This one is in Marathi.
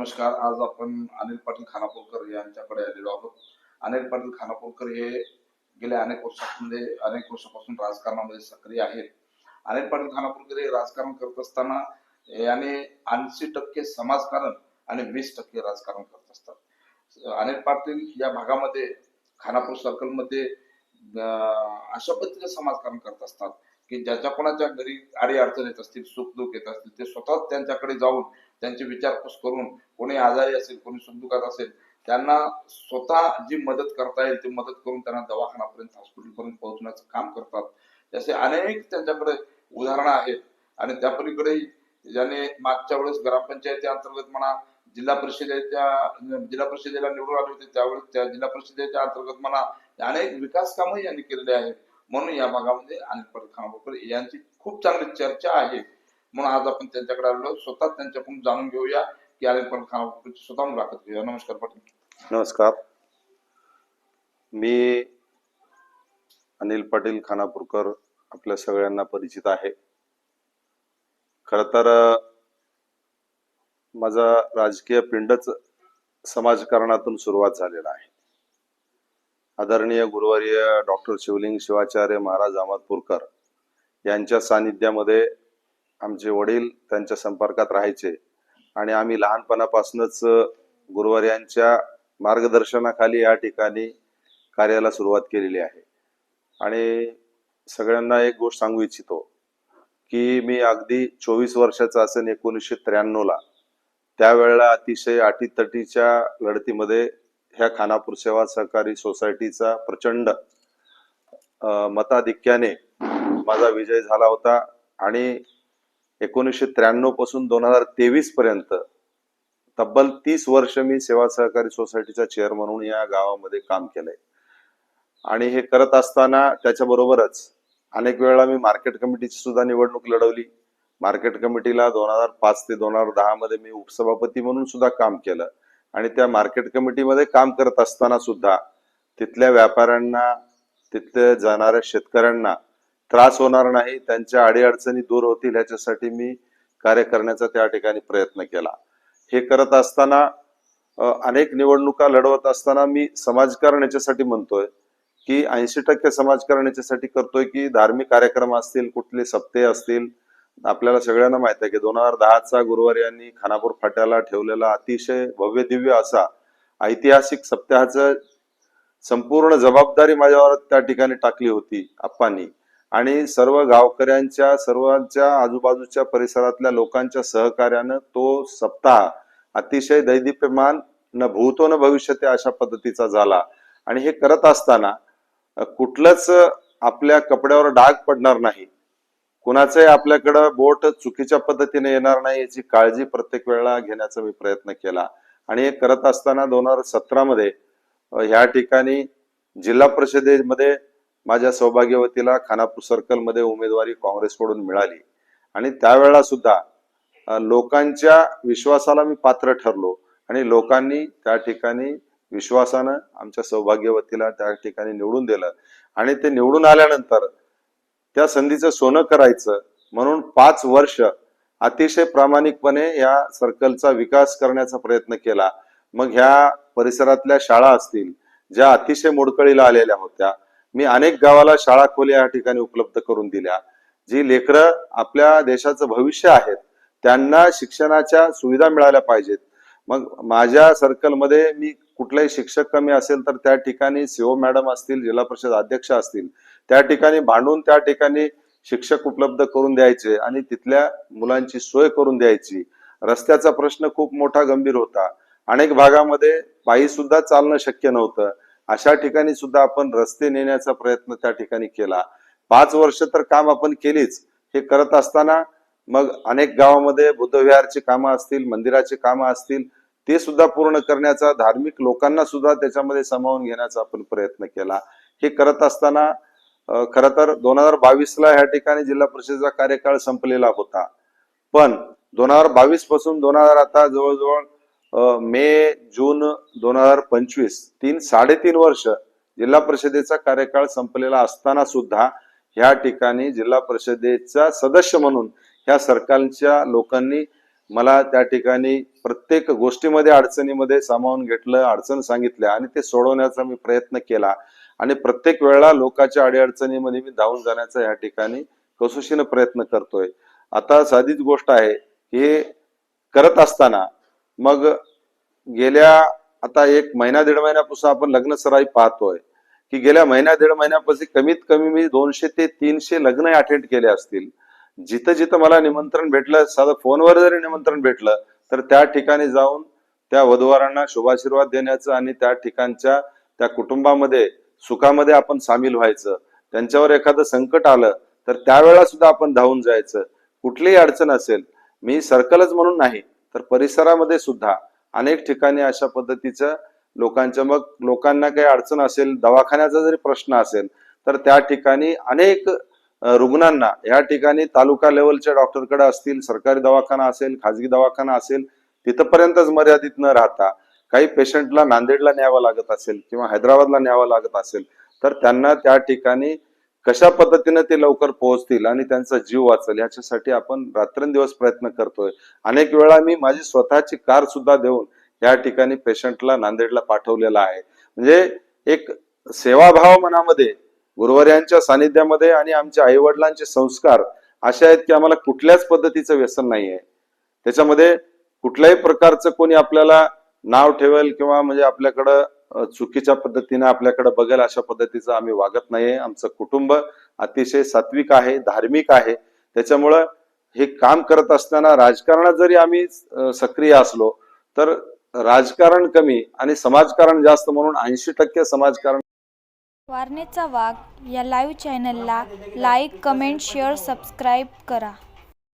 नमस्कार. आज आपण अनिल पाटील खानापूरकर यांच्याकडे आलेलो आहोत. अनिल पाटील खानापूरकर हे गेल्या अनेक वर्षांमध्ये अनेक वर्षापासून राजकारणामध्ये सक्रिय आहेत. अनिल पाटील खानापूरकर हे राजकारण करत असताना याने ऐंशी टक्के समाजकारण आणि वीस टक्के राजकारण करत असतात. अनिल पाटील या भागामध्ये खानापूर सर्कलमध्ये अशा पद्धतीने समाजकारण करत असतात की ज्याच्या कोणाच्या घरी अडी अडचण येत असतील सुख दुःख येत असतील ते स्वतःच त्यांच्याकडे जाऊन त्यांची विचारपूस करून कोणी आजारी असेल कोणी सुखदुःखात असेल त्यांना स्वतः जी मदत करता येईल ती मदत करून त्यांना दवाखानापर्यंत हॉस्पिटलपर्यंत पोहोचण्याचं काम करतात. असे अनेक त्यांच्याकडे उदाहरणं आहेत. आणि त्या पलीकडे ज्याने मागच्या वेळेस ग्रामपंचायती अंतर्गत म्हणा जिल्हा परिषदेच्या जिल्हा परिषदेला निवडून आले होते त्यावेळेस त्या जिल्हा परिषदेच्या अंतर्गत म्हणा अनेक विकास कामही यांनी केलेले आहेत. म्हणून या भागामध्ये अनिल पाटील खानापूरकर यांची खूप चांगली चर्चा आहे. म्हणून आज आपण त्यांच्याकडे आलो स्वतः त्यांच्याकडून जाणून घेऊया की अनिल पाटील खानापूरची स्वतः मुलाखत घेऊया नमस्कार पाटील. नमस्कार. मी अनिल पाटील खानापूरकर आपल्या सगळ्यांना परिचित आहे. खर तर माझा राजकीय पिंडच समाजकारणातून सुरुवात झालेला आहे. आदरणीय गुरुवार्य डॉक्टर शिवलिंग शिवाचार्य महाराज अहमदपूरकर यांच्या सानिध्यामध्ये आमचे वडील त्यांच्या संपर्कात राहायचे आणि आम्ही लहानपणापासूनच गुरुवार्यांच्या मार्गदर्शनाखाली या ठिकाणी कार्याला सुरुवात केलेली आहे. आणि सगळ्यांना एक गोष्ट सांगू इच्छितो की मी अगदी चोवीस वर्षाचा असेल एकोणीसशे त्र्याण्णवला त्यावेळेला अतिशय अटीतटीच्या लढतीमध्ये ह्या खानापूर सेवा सहकारी सोसायटीचा प्रचंड मताधिक्याने माझा विजय झाला होता आणि एकोणीसशे त्र्याण्णवपासून दोन हजार तेवीस पर्यंत तब्बल तीस वर्ष मी सेवा सहकारी सोसायटीचा चेअर म्हणून या गावामध्ये काम केलंय. आणि हे करत असताना त्याच्याबरोबरच अनेक वेळा मी मार्केट कमिटीची सुद्धा निवडणूक लढवली. मार्केट कमिटीला दोन हजार पाच ते दोन हजार दहा मध्ये मी उपसभापती म्हणून सुद्धा काम केलं. आणि त्या मार्केट कमिटीमध्ये काम करत असताना सुद्धा तिथल्या व्यापाऱ्यांना तिथल्या जाणाऱ्या शेतकऱ्यांना त्रास होणार नाही त्यांच्या अडीअडचणी दूर होतील ह्याच्यासाठी मी कार्य करण्याचा त्या ठिकाणी प्रयत्न केला. हे करत असताना अनेक निवडणुका लढवत असताना मी समाजकारण याच्यासाठी म्हणतोय की ऐंशी टक्के समाजकारण याच्यासाठी करतोय की धार्मिक कार्यक्रम असतील कुठले सप्ते असतील आपल्याला सगळ्यांना माहीत आहे की दोन हजार दहाचा गुरुवार यांनी खानापूर फाट्याला ठेवलेला अतिशय भव्य दिव्य असा ऐतिहासिक सप्ताहाचं संपूर्ण जबाबदारी माझ्यावर त्या ठिकाणी टाकली होती आप्पांनी. आणि सर्व गावकऱ्यांच्या सर्वांच्या आजूबाजूच्या परिसरातल्या लोकांच्या सहकार्यानं तो सप्ताह अतिशय दैदिप्यमान न भूतो न भविष्यते अशा पद्धतीचा झाला. आणि हे करत असताना कुठलंच आपल्या कपड्यावर डाग पडणार नाही. कुणाचंही आपल्याकडं बोट चुकीच्या पद्धतीने येणार नाही याची काळजी प्रत्येक वेळेला घेण्याचा मी प्रयत्न केला. आणि हे करत असताना दोन हजार सतरा मध्ये ह्या ठिकाणी जिल्हा परिषदेमध्ये माझ्या सौभाग्यवतीला खानापूर सर्कलमध्ये उमेदवारी काँग्रेसकडून मिळाली. आणि त्यावेळेला सुद्धा लोकांच्या विश्वासाला मी पात्र ठरलो. आणि लोकांनी त्या ठिकाणी विश्वासानं आमच्या सौभाग्यवतीला त्या ठिकाणी निवडून दिलं. आणि ते निवडून आल्यानंतर त्या संधीचं सोनं करायचं म्हणून पाच वर्ष अतिशय प्रामाणिकपणे या सर्कलचा विकास करण्याचा प्रयत्न केला. मग ह्या परिसरातल्या शाळा असतील ज्या अतिशय मोडकळीला आलेल्या होत्या मी अनेक गावाला शाळा खोल्या या ठिकाणी उपलब्ध करून दिल्या. जी लेकरं आपल्या देशाचं भविष्य आहेत त्यांना शिक्षणाच्या सुविधा मिळाल्या पाहिजेत. मग माझ्या सर्कलमध्ये मी कुठलाही शिक्षक कमी असेल तर त्या ठिकाणी सीओ मॅडम असतील जिल्हा परिषद अध्यक्ष असतील त्या ठिकाणी भांडून त्या ठिकाणी शिक्षक उपलब्ध करून द्यायचे आणि तिथल्या मुलांची सोय करून द्यायची. रस्त्याचा प्रश्न खूप मोठा गंभीर होता. अनेक भागामध्ये पायी सुद्धा चालणं शक्य नव्हतं. अशा ठिकाणी सुद्धा आपण रस्ते नेण्याचा प्रयत्न त्या ठिकाणी केला. पाच वर्ष तर काम आपण केलीच. हे करत असताना मग अनेक गावामध्ये बुद्धविहारची कामं असतील मंदिराची कामं असतील ते सुद्धा पूर्ण करण्याचा धार्मिक लोकांना सुद्धा त्याच्यामध्ये सामावून घेण्याचा आपण प्रयत्न केला. हे करत असताना खर तर दोन हजार बावीसला ह्या ठिकाणी जिल्हा परिषदेचा कार्यकाळ संपलेला होता. पण दोन हजार बावीसपासून दोन हजार आता जवळजवळ मे जून दोन हजार पंचवीस तीन साडेतीन वर्ष जिल्हा परिषदेचा कार्यकाळ संपलेला असताना सुद्धा ह्या ठिकाणी जिल्हा परिषदेचा सदस्य म्हणून ह्या सरकारच्या लोकांनी मला त्या ठिकाणी प्रत्येक गोष्टीमध्ये अडचणीमध्ये सामावून घेतलं अडचण सांगितल्या आणि ते सोडवण्याचा मी प्रयत्न केला. आणि प्रत्येक वेळेला लोकांच्या अडीअडचणीमध्ये मी धावून जाण्याचा या ठिकाणी कसोशीनं प्रयत्न करतोय. आता साधीच गोष्ट आहे हे करत असताना मग गेल्या आता एक महिना दीड महिन्यापासून आपण लग्न सराई पाहतोय. की गेल्या महिन्या दीड महिन्यापासून कमीत कमी मी दोनशे ते तीनशे लग्न अटेंड केले असतील. जिथं जिथं मला निमंत्रण भेटलं साधं फोनवर जरी निमंत्रण भेटलं तर त्या ठिकाणी जाऊन त्या वधूवरांना शुभाशीर्वाद देण्याचं आणि त्या ठिकाणच्या त्या कुटुंबामध्ये सुखामध्ये आपण सामील व्हायचं. त्यांच्यावर एखादं संकट आलं तर त्यावेळेला सुद्धा आपण धावून जायचं. कुठलीही अडचण असेल मी सर्कलच म्हणून नाही तर परिसरामध्ये सुद्धा अनेक ठिकाणी अशा पद्धतीचं लोकांच्या मग लोकांना काही अडचण असेल दवाखान्याचा जरी प्रश्न असेल तर त्या ठिकाणी अनेक रुग्णांना या ठिकाणी तालुका लेवलच्या डॉक्टरकडे असतील सरकारी दवाखाना असेल खाजगी दवाखाना असेल तिथपर्यंतच मर्यादित न राहता काही पेशंटला नांदेडला न्यावं लागत असेल किंवा हैदराबादला न्यावं लागत असेल तर त्यांना त्या ठिकाणी कशा पद्धतीने ते लवकर पोहोचतील आणि त्यांचा जीव वाचेल याच्यासाठी आपण रात्रंदिवस प्रयत्न करतोय. अनेक वेळा मी माझी स्वतःची कार सुद्धा देऊन या ठिकाणी पेशंटला नांदेडला पाठवलेला आहे. म्हणजे एक सेवाभाव मनामध्ये गुरुवार्यांच्या सानिध्यामध्ये आणि आमच्या आई वडिलांचे संस्कार असे आहेत की आम्हाला कुठल्याच पद्धतीचं व्यसन नाही आहे त्याच्यामध्ये कुठल्याही प्रकारचं कोणी आपल्याला नाव ठेवेल किंवा म्हणजे आपल्याकडं चुकीच्या पद्धतीने आपल्याकडे बघेल अशा पद्धतीचं आम्ही वागत नाहीये. आमचं कुटुंब अतिशय सात्विक आहे धार्मिक आहे. त्याच्यामुळं हे काम करत असताना राजकारणात जरी आम्ही सक्रिय असलो तर राजकारण कमी आणि समाजकारण जास्त म्हणून ऐंशी टक्के समाजकारण वारणेचा वाघ या लाईव्ह चॅनलला लाईक कमेंट शेअर सबस्क्राईब करा.